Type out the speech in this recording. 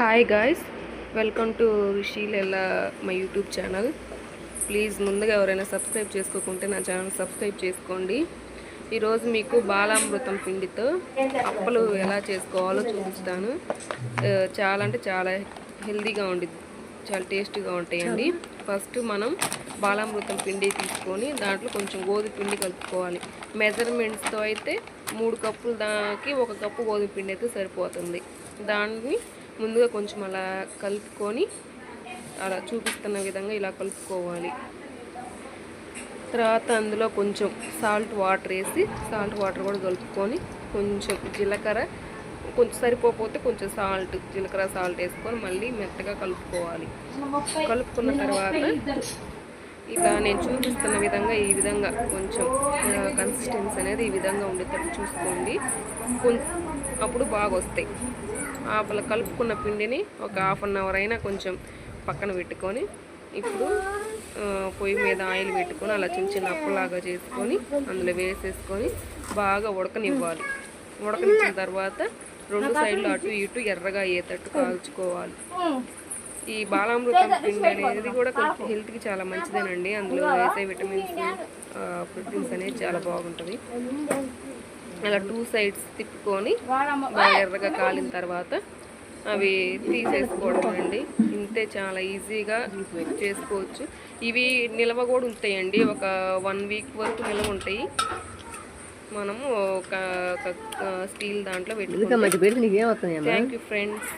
Hi guys welcome to Rishilella my YouTube channel please ముందుగా ఎవరైనా subscribe చేసుకోకుంటే నా channel subscribe చేసుకోండి. ఈరోజు మీకు బాలామృతం పిండితో అప్పలు ఎలా చేసుకోవాలో చూపిస్తాను. చాలా అంటే చాలా హెల్దీగా ఉండిద్ది చాలా టేస్టీగా ఉంటాయండి. ఫస్ట్ మనం బాలామృతం పిండి తీసుకొని దాంట్లో కొంచెం గోధుమ పిండి కలుపుకోవాలి. మెజర్మెంట్స్తో అయితే మూడు కప్పులు దానికి ఒక కప్పు గోధుమ పిండి అయితే సరిపోతుంది. దాన్ని ముందుగా కొంచెం అలా కలుపుకొని అలా చూపిస్తున్న విధంగా ఇలా కలుపుకోవాలి. తర్వాత అందులో కొంచెం సాల్ట్ వాటర్ వేసి సాల్ట్ వాటర్ కూడా కలుపుకొని కొంచెం జీలకర్ర కొంచెం సరిపోతే కొంచెం సాల్ట్ జీలకర్ర సాల్ట్ వేసుకొని మళ్ళీ మెత్తగా కలుపుకోవాలి. కలుపుకున్న తర్వాత ఇక నేను చూపిస్తున్న విధంగా ఈ విధంగా కొంచెం కన్సిస్టెన్సీ అనేది ఈ విధంగా ఉండేటట్టు చూసుకోండి. అప్పుడు బాగా వస్తాయి ఆపల కలుపుకున్న పిండిని ఒక హాఫ్ అన్ అవర్ అయినా కొంచెం పక్కన పెట్టుకొని ఇప్పుడు పొయ్యి మీద ఆయిల్ పెట్టుకొని అలా చిన్న చిన్న అప్పలాగా చేసుకొని అందులో వేసేసుకొని బాగా ఉడకనివ్వాలి. ఉడకనిచ్చిన తర్వాత రెండు సైడ్లు అటు ఇటు ఎర్రగా అయ్యేటట్టు కాల్చుకోవాలి. ఈ బాలామృతం పిండి అనేది కూడా కొంచెం హెల్త్కి చాలా మంచిదేనండి. అందులో వేసే విటమిన్స్ ప్రోటీన్స్ అనేది చాలా బాగుంటుంది. అలా టూ సైడ్స్ తిప్పుకొని బాగా ఎర్రగా కాలిన తర్వాత అవి తీసేసుకోవడం అండి ఇంతే చాలా ఈజీగా చేసుకోవచ్చు. ఇవి నిల్వ కూడా ఉంటాయండి. ఒక వన్ వీక్ వరకు నిల్వ ఉంటాయి. మనము ఒక స్టీల్ దాంట్లో పెట్టుకుంటాం థ్యాంక్ యూ ఫ్రెండ్స్